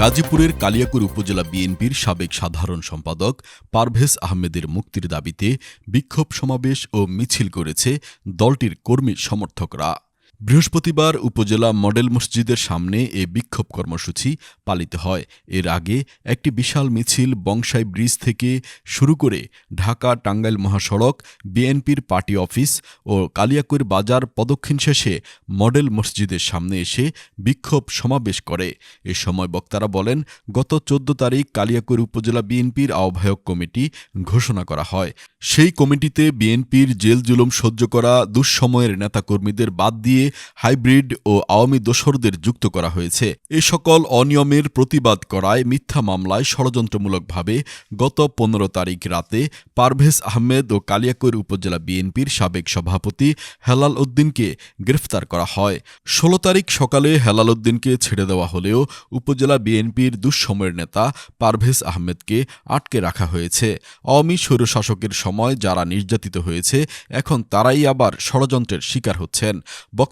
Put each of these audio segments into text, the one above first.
গাজীপুরের কালিয়াকুর উপজেলা বিএনপির সাবেক সাধারণ সম্পাদক পারভেজ আহমেদের মুক্তির দাবিতে বিক্ষোভ সমাবেশ ও মিছিল করেছে দলটির কর্মী সমর্থকরা। বৃহস্পতিবার উপজেলা মডেল মসজিদের সামনে এ বিক্ষোভ কর্মসূচি পালিত হয়। এর আগে একটি বিশাল মিছিল বংশাই ব্রিজ থেকে শুরু করে ঢাকা টাঙ্গাইল মহাসড়ক, বিএনপির পার্টি অফিস ও কালিয়াকুর বাজার পদক্ষিণ শেষে মডেল মসজিদের সামনে এসে বিক্ষোভ সমাবেশ করে। এ সময় বক্তারা বলেন, গত চোদ্দ তারিখ কালিয়াকুর উপজেলা বিএনপির আহ্বায়ক কমিটি ঘোষণা করা হয়। সেই কমিটিতে বিএনপির জেল জুলুম সহ্য করা দুঃসময়ের নেতাকর্মীদের বাদ দিয়ে হাইব্রিড ও আওয়ামী দোসরদের যুক্ত করা হয়েছে। এ সকল অনিয়মের প্রতিবাদ করায় মিথ্যা মামলায় ষড়যন্ত্রমূলকভাবে গত পনেরো তারিখ রাতে পারভেজ আহমেদ ও কালিয়াকৈর উপজেলা বিএনপির সাবেক সভাপতি হেলাল উদ্দিনকে গ্রেফতার করা হয়। ষোলো তারিখ সকালে হেলাল উদ্দিনকে ছেড়ে দেওয়া হলেও উপজেলা বিএনপির দুঃসময়ের নেতা পারভেজ আহমেদকে আটকে রাখা হয়েছে। আওয়ামী স্বৈরশাসকের সময় যারা নির্যাতিত হয়েছে, এখন তারাই আবার ষড়যন্ত্রের শিকার হচ্ছেন।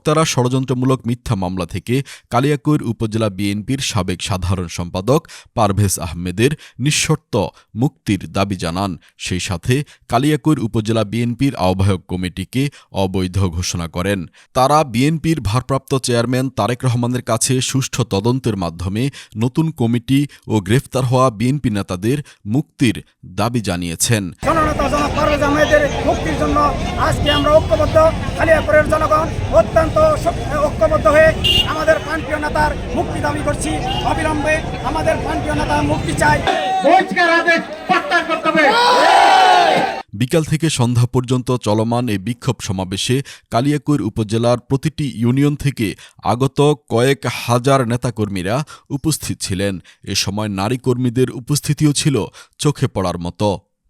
বক্তারা ষড়যন্ত্রমূলক মিথ্যা মামলা থেকে কালিয়াকৈর উপজেলা বিএনপির সাবেক সাধারণ সম্পাদক পারভেজ আহমেদের নিঃশর্ত মুক্তির দাবি জানান। সেই সাথে কালিয়াকৈর উপজেলা বিএনপির আহ্বায়ক কমিটিকে অবৈধ ঘোষণা করেন। তারা বিএনপির ভারপ্রাপ্ত চেয়ারম্যান তারেক রহমানের কাছে সুষ্ঠু তদন্তের মাধ্যমে নতুন কমিটি ও গ্রেফতার হওয়া বিএনপি নেতাদের মুক্তির দাবি জানিয়েছেন। মুক্তির জন্য আজকে আমরা ঐক্যবদ্ধ জনগণ শক- ঐক্যবদ্ধ হয়ে আমাদের প্রান্তীয় নেতার মুক্তি দাবি করছি। অবিলম্বে আমাদের প্রান্তীয় নেতা মুক্তি চাই। করতে হবে। বিকাল থেকে সন্ধ্যা পর্যন্ত চলমান এই বিক্ষোভ সমাবেশে কালিয়াকৈর উপজেলার প্রতিটি ইউনিয়ন থেকে আগত কয়েক হাজার নেতাকর্মীরা উপস্থিত ছিলেন। এ সময় নারী কর্মীদের উপস্থিতিও ছিল চোখে পড়ার মতো।